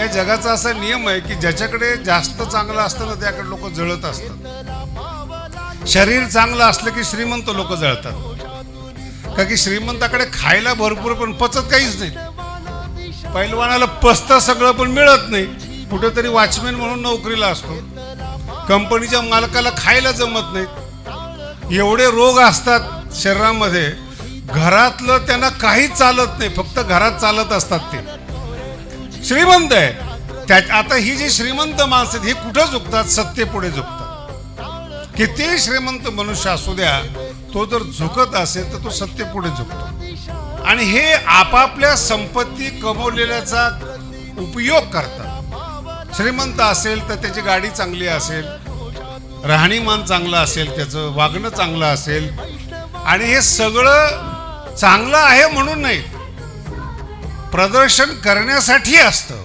या जगाचा असा नियम आहे की ज्याच्याकडे जास्त चांगलं असतं ना त्याकडे लोक जळत असतात. शरीर चांगलं असलं की श्रीमंत लोक जळतात. का की श्रीमंताकडे खायला भरपूर पण पचत काहीच नाही. पैलवानाला पचतं सगळं पण मिळत नाही. कुठेतरी वॉचमॅन म्हणून नोकरीला असतो. कंपनीच्या मालकाला खायला जमत नाही. एवढे रोग असतात शरीरामध्ये. घरातलं त्यांना काहीच चालत नाही फक्त घरात चालत असतात ते. श्रीमंत आहे. त्या आता ही जी श्रीमंत माणसं आहेत, ही कुठं झुकतात? सत्तेपुढे झुकतात. किती श्रीमंत मनुष्य असू द्या तो जर झुकत असेल तर तो सत्तेपुढे झुकतो. आणि हे आपापल्या संपत्ती कमवलेल्याचा उपयोग करतात. श्रीमंत असेल तर त्याची गाडी चांगली असेल राहणीमान चांगलं असेल त्याचं वागणं चांगलं असेल आणि हे सगळं चांगलं आहे म्हणून नाही. प्रदर्शन करण्यासाठी असतं.